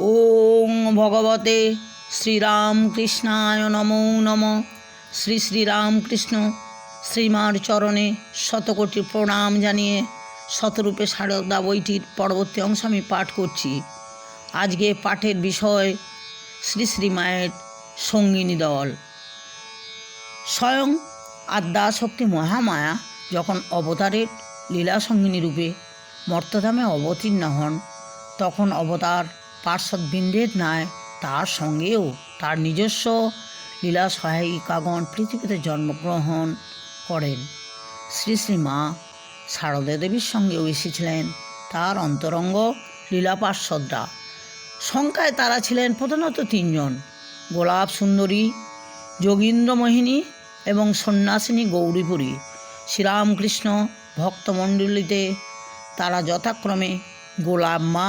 ওং ভগবতে শ্রীরামকৃষ্ণায় নমো নম। শ্রী শ্রীরামকৃষ্ণ শ্রীমার চরণে শতকোটি প্রণাম জানিয়ে শতরূপে সারদা বইটির পরবর্তী অংশ আমি পাঠ করছি। আজকে পাঠের বিষয় শ্রী শ্রীমায়ের সঙ্গিনী দল। স্বয়ং আদ্যাশক্তি মহামায়া যখন অবতারের লীলা সঙ্গিনী রূপে মর্তধামে অবতীর্ণ হন, তখন অবতার পার্শ্বদবৃন্দের ন্যায় তার সঙ্গেও তার নিজস্ব লীলা সহায়িকাগণ পৃথিবীতে জন্মগ্রহণ করেন। শ্রী শ্রী মা শারদা দেবীর সঙ্গেও এসেছিলেন তার অন্তরঙ্গ লীলা পার্শ্বদরা। সংখ্যায় তারা ছিলেন প্রধানত তিনজন, গোলাপ সুন্দরী যোগীন্দ্রমোহিনী এবং সন্ন্যাসিনী গৌরীপুরী। শ্রীরামকৃষ্ণ ভক্তমণ্ডলীতে তারা যথাক্রমে গোলাপ মা,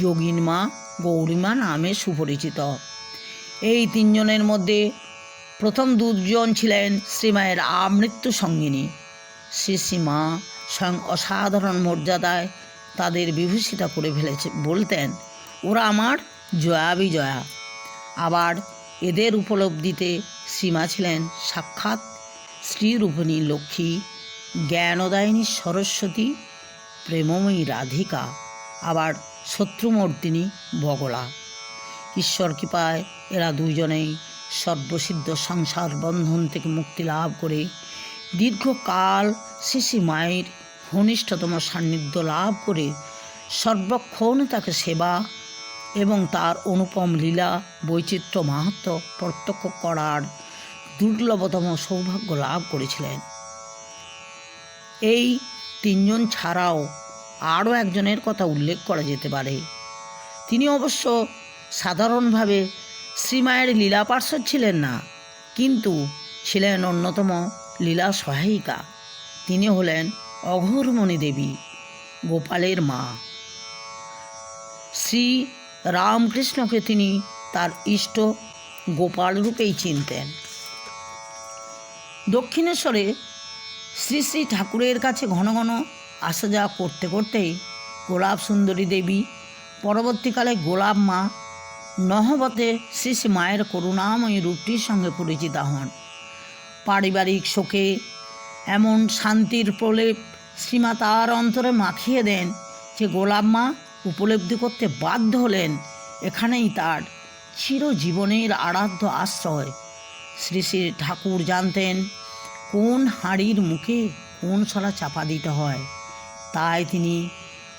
যোগিন মা গৌরীমা নামে সুপরিচিত। এই তিনজনের মধ্যে প্রথম দুজন ছিলেন শ্রীমায়ের আমৃত্যু সঙ্গিনী। শ্রী শ্রীমা স্বয়ং অসাধারণ মর্যাদায় তাদের বিভূষিতা করে ফেলেছে, বলতেন, ওরা আমার জয়া বিজয়া আবার এদের উপলব্ধিতে সীমা ছিলেন সাক্ষাৎ শ্রীরূপিণী লক্ষ্মী, জ্ঞানদায়িনী সরস্বতী, প্রেমময়ী রাধিকা। আবার শত্রুমর্দিনী বগলা। ঈশ্বর কৃপায় এরা দুইজনেই সর্বসিদ্ধ সংসার বন্ধন থেকে মুক্তি লাভ করে দীর্ঘকাল শিশি মায়ের ঘনিষ্ঠতম সান্নিধ্য লাভ করে সর্বক্ষণ তাকে সেবা এবং তার অনুপম লীলা বৈচিত্র্য মাহাত্ম প্রত্যক্ষ করার দুর্লভতম সৌভাগ্য লাভ করেছিলেন। এই তিনজন ছাড়াও আরও একজনের কথা উল্লেখ করা যেতে পারে। তিনি অবশ্য সাধারণভাবে শ্রীমায়ের লীলা পার্শ্বদ ছিলেন না, কিন্তু ছিলেন অন্যতম লীলা সহায়িকা। তিনি হলেন অঘোরমণি দেবী, গোপালের মা। শ্রী রামকৃষ্ণকে তিনি তার ইষ্ট গোপাল রূপেই চিনতেন। দক্ষিণেশ্বরে শ্রী শ্রী ঠাকুরের কাছে ঘন ঘন আসা যাওয়া করতে করতেই গোলাপ সুন্দরী দেবী, পরবর্তীকালে গোলাপ মা, নহবতে শ্রী শ্রী মায়ের করুণাময়ী রূপটির সঙ্গে পরিচিত হন। পারিবারিক শোকে এমন শান্তির প্রলেপ শ্রীমা তার অন্তরে মাখিয়ে দেন যে গোলাপ মা উপলব্ধি করতে বাধ্য হলেন, এখানেই তার চিরজীবনের আরাধ্য আশ্রয়। শ্রী শ্রী ঠাকুর জানতেন কোন হাঁড়ির মুখে কোন সলা চাপা দিতে হয়। তাই তিনি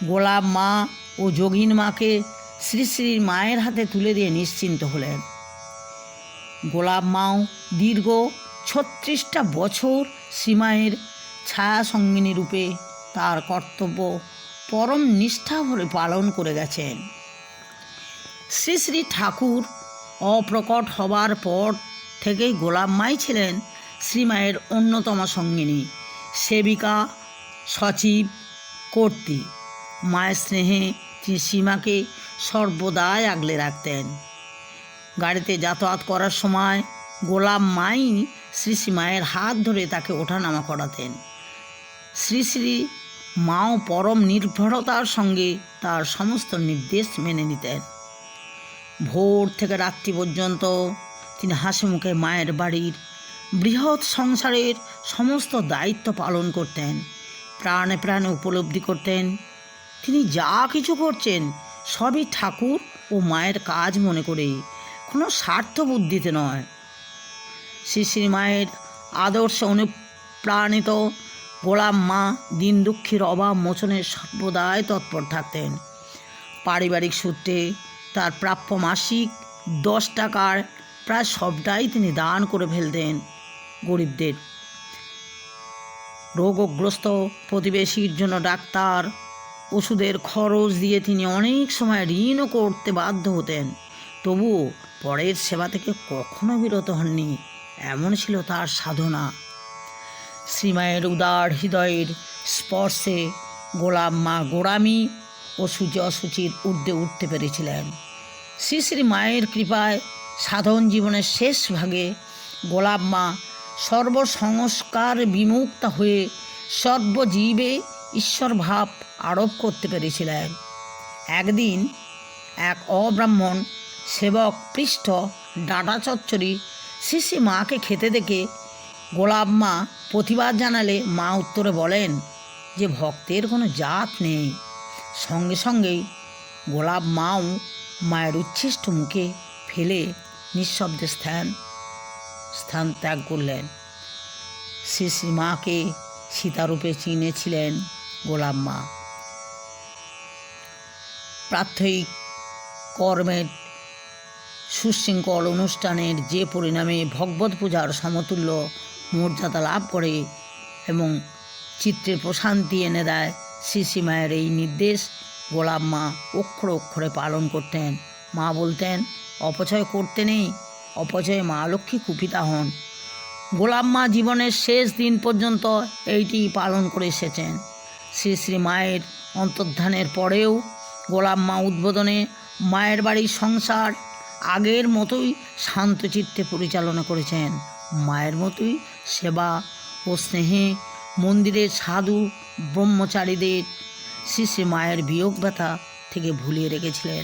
গোলাপ মা ও যোগিন মাকে শ্রী শ্রী মায়ের হাতে তুলে দিয়ে নিশ্চিন্ত হলেন। গোলাপ মাও দীর্ঘ ছত্রিশটা বছর শ্রীমায়ের ছায়া সঙ্গিনী রূপে তার কর্তব্য পরম নিষ্ঠা ভরে পালন করে গেছেন। শ্রী শ্রী ঠাকুর অপ্রকট হবার পর থেকেই গোলাপ মাই ছিলেন শ্রীমায়ের অন্যতম সঙ্গিনী। সেবিকা, সচিব কর্তী। মায়ের স্নেহে তিনি সীমাকে সর্বদাই আগলে রাখতেন। গাড়িতে যাতায়াত করার সময় গোলাম মাই শ্রী মায়ের হাত ধরে তাকে ওঠানামা করাতেন। শ্রী শ্রী মাও পরম নির্ভরতার সঙ্গে তার সমস্ত নির্দেশ মেনে নিতেন। ভোর থেকে রাত্রি পর্যন্ত তিনি হাসি মুখে মায়ের বাড়ির বৃহৎ সংসারের সমস্ত দায়িত্ব পালন করতেন। প্রাণে প্রাণে উপলব্ধি করতেন। তিনি যা কিছু করছেন, সবই ঠাকুর ও মায়ের কাজ মনে করে। কোনো স্বার্থ বুদ্ধিতে নয়। শ্রী শ্রী মায়ের আদর্শ অনুপ্রাণিত গোলাম মা দিন দুঃখীর অভাব মোচনে সর্বদাই তৎপর থাকতেন। পারিবারিক সূত্রে তার প্রাপ্য মাসিক দশ টাকার প্রায় সবটাই তিনি দান করে ফেলতেন গরিবদের। রোগগ্রস্ত প্রতিবেশীর জন্য ডাক্তার। ওষুধের খরচ দিয়ে তিনি অনেক সময় ঋণও করতে বাধ্য হতেন। তবুও পরের সেবা থেকে কখনো বিরত হননি। এমন ছিল তার সাধনা। শ্রীমায়ের উদার হৃদয়ের স্পর্শে গোলাম মা গোড়ামি ও সূচি অসুচির ঊর্ধ্বে উঠতে পেরেছিলেন। শ্রী শ্রী মায়ের কৃপায় সাধন জীবনের শেষ ভাগে গোলাপ মা সর্বসংস্কার বিমুক্ত হয়ে সর্বজীবে ঈশ্বর ভাব আরোপ করতে পেরেছিলেন। একদিন এক অব্রাহ্মণ সেবক পৃষ্ঠ ডাটা চচ্চড়ি শিশি মাকে খেতে দেখে গোলাপ মা প্রতিবাদ জানালে মা উত্তরে বলেন যে ভক্তের কোনো জাত নেই। সঙ্গে সঙ্গেই গোলাপ মাও মায়ের উচ্ছিষ্ট মুখে ফেলে নিঃশব্দে স্থান স্থান ত্যাগ করলেন। শ্রী মাকে সীতারূপে চিনেছিলেন গোলাম মা। প্রাত্যহিক কর্মের সুশৃঙ্খল অনুষ্ঠানের যে পরিণামে ভগবত পূজার সমতুল্য মর্যাদা লাভ করে এবং চিত্রে প্রশান্তি এনে দেয় শ্রী মায়ের এই নির্দেশ গোলাপ মা অক্ষরে অক্ষরে পালন করতেন। মা বলতেন, অপচয় করতে নেই অপচয়ে মা লক্ষ্মী কুপিতা হন। গোলাপ মা জীবনের শেষ দিন পর্যন্ত এইটি পালন করে এসেছেন। শ্রী শ্রী মায়ের অন্তর্ধানের পরেও গোলাপ মা উদ্বোধনে মায়ের বাড়ির সংসার আগের মতোই শান্তচিত্তে পরিচালনা করেছেন। মায়ের মতোই সেবা ও স্নেহে মন্দিরের সাধু, ব্রহ্মচারীদের শ্রী শ্রী মায়ের বিয়োগ ব্যথা থেকে ভুলিয়ে রেখেছিলেন।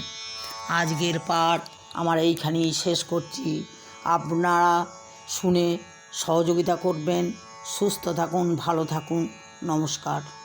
আজকের পাঠ আমার এইখানেই শেষ করছি। আপনারা শুনে সহযোগিতা করবেন। সুস্থ থাকুন ভালো থাকুন। নমস্কার।